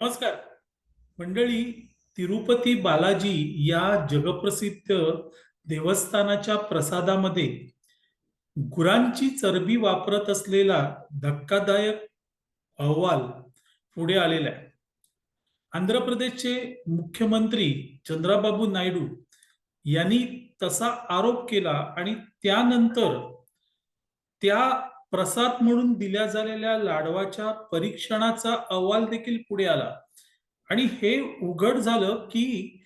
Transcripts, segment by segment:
नमस्कार. मंडळी तिरुपती बालाजी या जगप्रसिद्ध देवस्थानाच्या प्रसादामध्ये गुरांची चरबी वापरत असलेला धक्कादायक अहवाल पुढे आलेला आहे. आंध्र प्रदेशचे मुख्यमंत्री चंद्राबाबू नायडू यांनी तसा आरोप केला आणि त्यानंतर त्या प्रसाद म्हणून दिल्या झालेल्या लाडवाच्या परीक्षणाचा अहवाल देखील पुढे आला. आणि हे उघड झालं की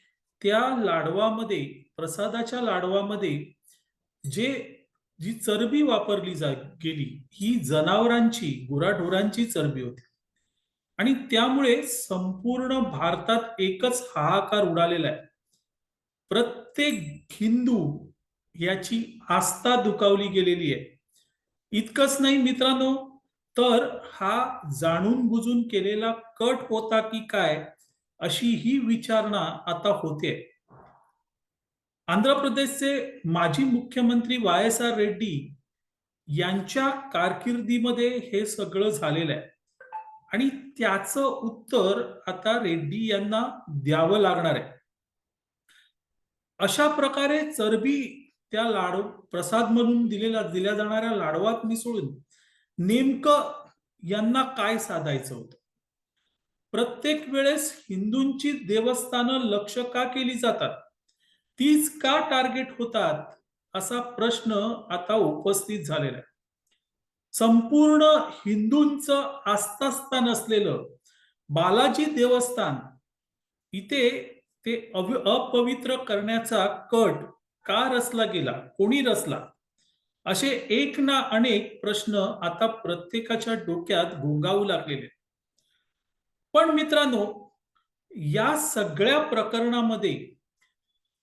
त्या लाडवामध्ये प्रसादाच्या लाडवामध्ये जे जी चरबी वापरली जा गेली ही जनावरांची गुराढोरांची चरबी होती. आणि त्यामुळे संपूर्ण भारतात एकच हाहाकार उडालेला आहे. प्रत्येक हिंदू याची आस्था दुखावली गेलेली आहे. इतकंच नाही मित्रांनो तर हा जाणून बुजून केलेला कट होता की काय अशी ही विचारणा आता होते. आंध्र प्रदेशचे माजी मुख्यमंत्री वाय एस आर रेड्डी यांच्या कारकिर्दीमध्ये हे सगळं झालेलं आहे. आणि त्याचं उत्तर आता रेड्डी यांना द्यावं लागणार आहे. अशा प्रकारे चरबी त्या लाडू प्रसाद म्हणून दिलेला दिल्या जाणाऱ्या लाडवात मिसळून नेमकं यांना काय साधायचं होतं? प्रत्येक वेळेस हिंदूंची देवस्थानं लक्ष का केली जातात? तीच का टार्गेट होतात? असा प्रश्न आता उपस्थित झालेला आहे. संपूर्ण हिंदूंचं आस्थास्थान असलेलं बालाजी देवस्थान इथे ते अपवित्र करण्याचा कट का रचला गेला? कोणी रचला असे एक ना अनेक प्रश्न आता प्रत्येकाच्या डोक्यात घोंगावू लागलेले पण मित्रांनो या सगळ्या प्रकरणामध्ये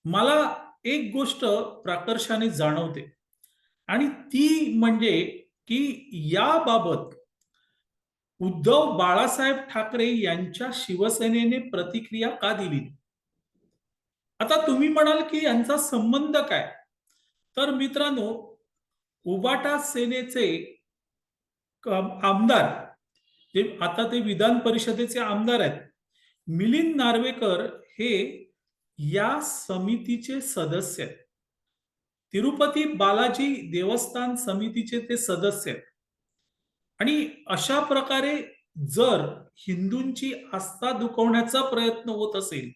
मला एक गोष्ट प्राकर्षाने जाणवते. आणि ती म्हणजे की याबाबत उद्धव बाळासाहेब ठाकरे यांच्या शिवसेनेने प्रतिक्रिया का दिली? आता तुम्ही म्हणाल की यांचा संबंध काय? तर मित्रांनो उबाटा सेनेचे आमदार जे आता ते विधान परिषदेचे आमदार आहेत मिलिंद नार्वेकर हे या समितीचे सदस्य आहेत. तिरुपती बालाजी देवस्थान समितीचे ते सदस्य आहेत. आणि अशा प्रकारे जर हिंदूंची आस्था दुखवण्याचा प्रयत्न होत असेल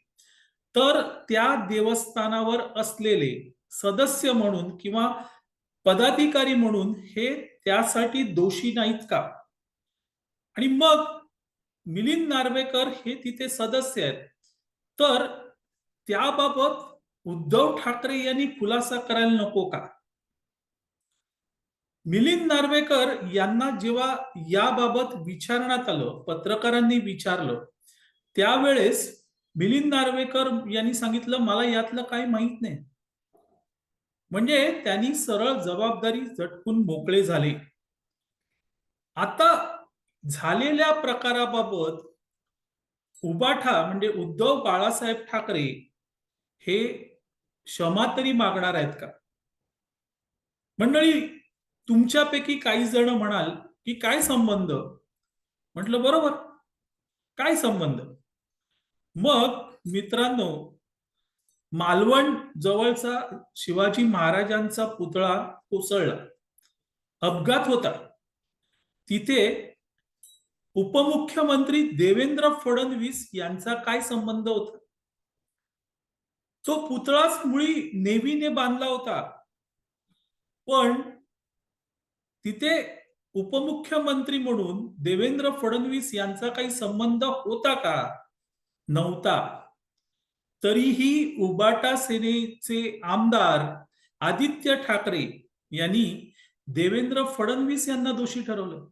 तर त्या देवस्थानावर असलेले सदस्य म्हणून किंवा पदाधिकारी म्हणून हे त्यासाठी दोषी नाहीत का? आणि मग मिलिंद नार्वेकर हे तिथे सदस्य आहेत. तर त्याबाबत उद्धव ठाकरे यांनी खुलासा करायला नको का? मिलिंद नार्वेकर यांना जेव्हा याबाबत विचारण्यात आलं पत्रकारांनी विचारलं त्यावेळेस मिलिंद नार्वेकर यांनी सांगितलं मला यातलं काही माहीत नाही. म्हणजे त्यांनी सरळ जबाबदारी झटकून मोकळे झाले. आता झालेल्या प्रकाराबाबत उबाठा म्हणजे उद्धव बाळासाहेब ठाकरे हे क्षमा तरी मागणार आहेत का? मंडळी तुमच्यापैकी काही जण म्हणाल की काय संबंध? म्हटलं बरोबर. काय संबंध? मग मित्रांनो मालवण जवळचा शिवाजी महाराजांचा पुतळा कोसळला. अपघात होता. तिथे उपमुख्यमंत्री देवेंद्र फडणवीस यांचा काय संबंध होता? तो पुतळाच मुळी नेव्हीने बांधला होता. पण तिथे उपमुख्यमंत्री म्हणून देवेंद्र फडणवीस यांचा काही संबंध होता का? नव्हता. तरीही उबाटा सेनेचे आमदार आदित्य ठाकरे यांनी देवेंद्र फडणवीस यांना दोषी ठरवलं.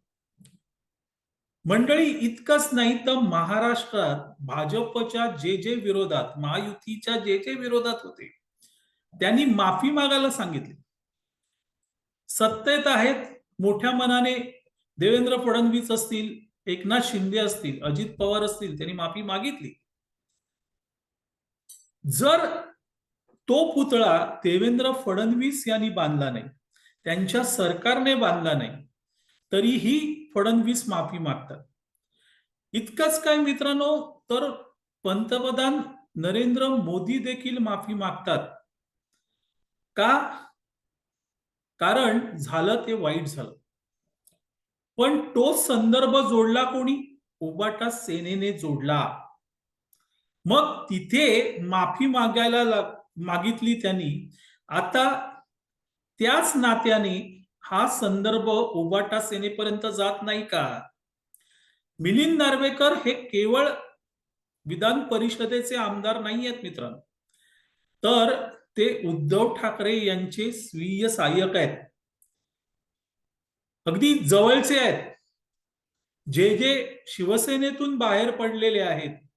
मंडळी इतकंच नाही तर महाराष्ट्रात भाजपच्या जे जे विरोधात महायुतीच्या जे जे विरोधात होते त्यांनी माफी मागायला सांगितले. सत्तेत आहेत मोठ्या मनाने देवेंद्र फडणवीस असतील एकनाथ शिंदे असतील अजित पवार असतील त्यांनी माफी मागितली. जर तो पुतळा देवेंद्र फडणवीस यांनी बांधला नाही त्यांच्या सरकारने बांधला नाही तरीही फडणवीस माफी मागतात. इतकंच काय मित्रांनो तर पंतप्रधान नरेंद्र मोदी देखील माफी मागतात. का? कारण झालं ते वाईट झालं. पण तो संदर्भ जोडला कोणी? उबाटा सेनेने जोडला. मग तिथे माफी मागायला मागितली त्यांनी. आता त्याच नात्याने हा संदर्भ उबाटा सेनेपर्यंत जात नाही का? मिलिंद नार्वेकर हे केवळ विधान परिषदेचे आमदार नाही आहेत मित्रांनो. तर ते उद्धव ठाकरे यांचे स्वीय सहाय्यक आहेत. अगदी जवळचे आहेत. जे जे शिवसेनेतून बाहेर पडलेले आहेत.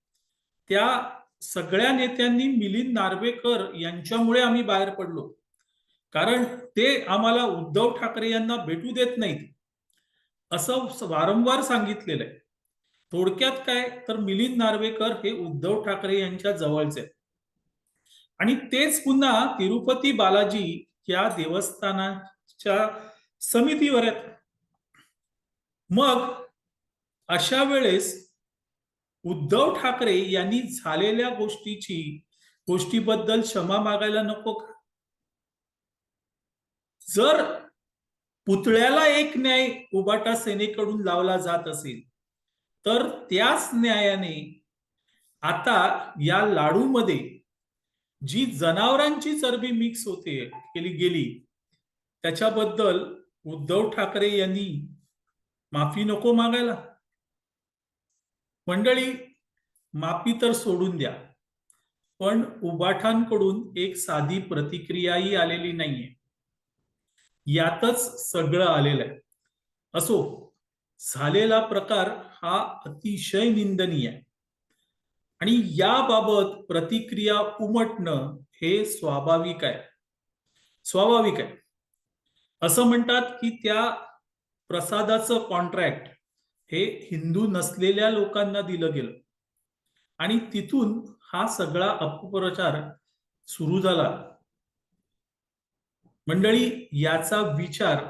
त्या सगळ्या नेत्यांनी मिलिंद नार्वेकर यांच्यामुळे आम्ही बाहेर पडलो. कारण ते आम्हाला उद्धव ठाकरे यांना भेटू देत नाहीत. असं वारंवार सांगितलेलं आहे. थोडक्यात काय? तर मिलिंद नार्वेकर हे उद्धव ठाकरे यांच्या जवळचे आहेत. आणि तेच पुन्हा तिरुपती बालाजी या देवस्थानाच्या समितीवर आहेत. मग अशा वेळेस उद्धव ठाकरे यांनी झालेल्या गोष्टीची गोष्टीबद्दल क्षमा मागायला नको का? जर पुतळ्याला एक न्याय उबाटा सेनेकडून लावला जात असेल तर त्याच न्यायाने आता या लाडूमध्ये जी जनावरांची चरबी मिक्स होते केली गेली त्याच्याबद्दल उद्धव ठाकरे यांनी माफी नको मागायला. मंडळी मापी तर सोडून द्या पण उबाठांकडून एक साधी प्रतिक्रियाही आलेली नाहीये. यातच सगळं आलेलं आहे. असो झालेला प्रकार हा अतिशय निंदनीय आहे. आणि याबाबत प्रतिक्रिया उमटणं हे स्वाभाविक आहे. स्वाभाविक आहे. असं म्हणतात की त्या प्रसादाचं कॉन्ट्रॅक्ट हे हिंदू नसलेल्या लोकांना दिलं गेलं. आणि तिथून हा सगळा अपप्रचार सुरू झाला. मंडळी याचा विचार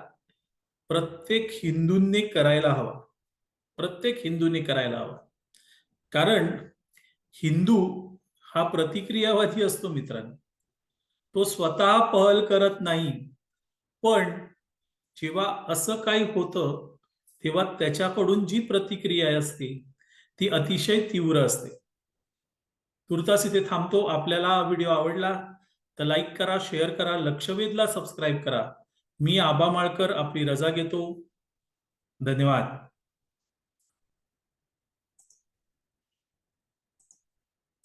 प्रत्येक हिंदूंनी करायला हवा. प्रत्येक हिंदूने करायला हवा. कारण हिंदू हा प्रतिक्रियावादी असतो मित्रांनो. तो स्वतः पहल करत नाही. पण जेव्हा असं काही होतं तेव्हा त्याच्याकडून जी प्रतिक्रिया असते ती अतिशय तीव्र असते. तुर्तास इथे थांबतो. आपल्याला हा व्हिडिओ आवडला तर लाईक करा शेअर करा लक्षवेधला सबस्क्राईब करा. मी आबा माळकर आपली रजा घेतो. धन्यवाद.